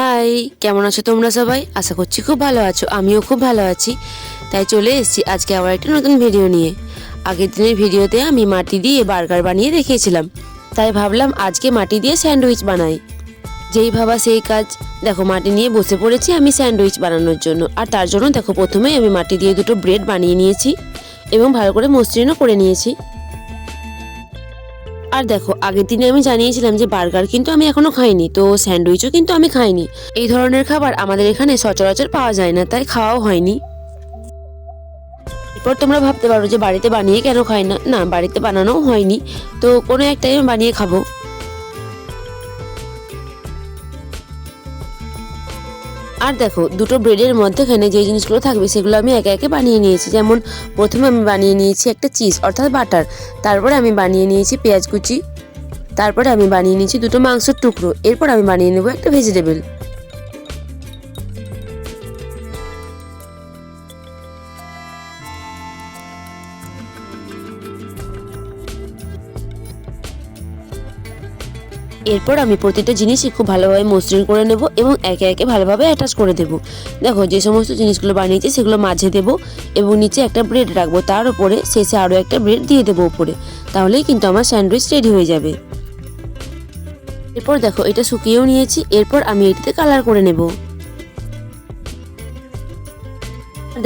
High, কেমন আছো তোমরা সবাই? আশা করছি খুব ভালো আছো, আমিও খুব ভালো আছি। তাই চলে এসেছি আজকে আবার একটা নতুন ভিডিও নিয়ে। আগের দিনের ভিডিওতে আমি মাটি দিয়ে বার্গার বানিয়ে দেখিয়েছিলাম। তাই ভাবলাম আজকে মাটি দিয়ে স্যান্ডউইচ বানাই। যেই ভাবা সেই কাজ। দেখো, মাটি নিয়ে বসে পড়েছি আমি স্যান্ডউইচ বানানোর জন্য। আর তার জন্য দেখো, প্রথমেই আমি মাটি দিয়ে দুটো ব্রেড বানিয়ে নিয়েছি এবং ভালো করে মসৃণও করে নিয়েছি। আর দেখো, আগের দিনে আমি জানিয়েছিলাম যে বার্গার কিন্তু আমি এখনও খাইনি, তো স্যান্ডউইচও কিন্তু আমি খাইনি। এই ধরনের খাবার আমাদের এখানে সচরাচর পাওয়া যায় না, তাই খাওয়াও হয়নি। এরপর তোমরা ভাবতে পারো যে বাড়িতে বানিয়ে কেন খাই না? না, বাড়িতে বানানোও হয়নি, তো কোনো এক টাইমে বানিয়ে খাব। আর দেখো, দুটো ব্রেডের মধ্যেখানে যে জিনিসগুলো থাকবে, সেগুলো আমি একে একে বানিয়ে নিয়েছি। যেমন, প্রথমে আমি বানিয়ে নিয়েছি একটা চিজ অর্থাৎ বাটার তারপরে আমি বানিয়ে নিয়েছি পেঁয়াজ কুচি। তারপরে আমি বানিয়ে নিয়েছি দুটো মাংসের টুকরো। এরপর আমি বানিয়ে নেব একটা ভেজিটেবল এরপর আমি প্রতিটা জিনিসই খুব ভালোভাবে মসৃণ করে নেব এবং একে একে ভালোভাবে অ্যাটাচ করে দেব। দেখো, যে সমস্ত জিনিসগুলো বানিয়েছি সেগুলো মাঝে দেব এবং নিচে একটা ব্রেড রাখব। তার উপরে শেষে আরও একটা ব্রেড দিয়ে দেবো উপরে। তাহলেই কিন্তু আমার স্যান্ডউইচ রেডি হয়ে যাবে। এরপর দেখো, এটা শুকিয়েও নিয়েছি। এরপর আমি এটিতে কালার করে নেব।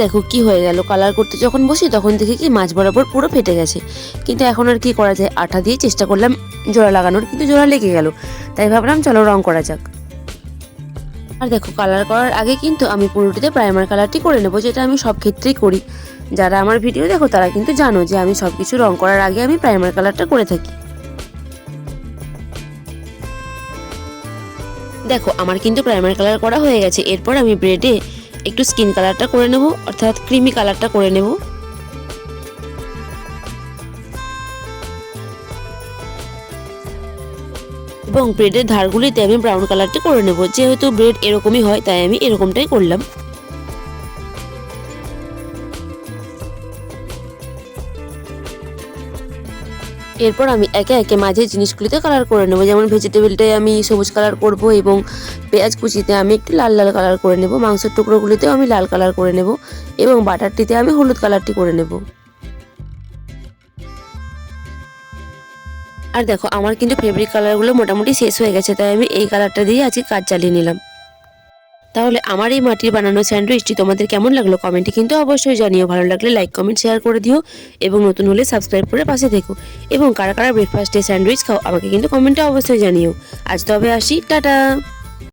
দেখো কি হয়ে গেল কালার করতে যখন বসি তখন দেখি কি মাছ বরাবর পুরো ফেটে গেছে। কিন্তু এখন আর কি করা যায়? আঠা দিয়ে চেষ্টা করলাম জোড়া লাগানোর, কিন্তু জোড়া লেগে গেল। তাই ভাবলাম চলো রং করা যাক। আর দেখো কালার করার আগে কিন্তু আমি পুরোটিতে প্রাইমার কালারটি করে নেব, যেটা আমি সব ক্ষেত্রেই করি। যারা আমার ভিডিও দেখো, তারা কিন্তু জানো যে আমি সব কিছু রং করার আগে আমি প্রাইমার কালারটা করে থাকি। দেখো, আমার কিন্তু প্রাইমার কালার করা হয়ে গেছে। এরপর আমি ব্রেডে একটু স্কিন কালারটা করে নেব, অর্থাৎ ক্রিমি কালারটা করে নেব। এবং ব্রেডের ধারগুলিতে আমি ব্রাউন কালারটি করে নেব। যেহেতু ব্রেড এরকমই হয়, তাই আমি এরকমটাই করলাম। এরপর আমি একে একে মাঝের জিনিসগুলিতে কালার করে নেব। যেমন ভেজিটেবলটায় আমি সবুজ কালার করব এবং পেঁয়াজ কুচিতে আমি একটু লাল লাল কালার করে নেব। মাংসের টুকরোগুলিতেও আমি লাল কালার করে নেব এবং বাটারটিতে আমি হলুদ কালারটি করে নেব। আর দেখো, আমার কিন্তু ফেব্রিক কালারগুলো মোটামুটি শেষ হয়ে গেছে, তাই আমি এই কালারটা দিয়ে আজকে কাজ চালিয়ে নিলাম। তাহলে আমার এই মাটির বানানো স্যান্ডউইচটি তোমাদের কেমন লাগল কমেন্টে কিন্তু অবশ্যই জানিও। ভালো লাগলে লাইক, কমেন্ট, শেয়ার করে দিও এবং নতুন হলে সাবস্ক্রাইব করে পাশে থেকো। এবং কারা কারা ব্রেকফাস্টে স্যান্ডউইচ খাও আমাকে কিন্তু কমেন্টে অবশ্যই জানিও। আজ তবে আসি, টাটা!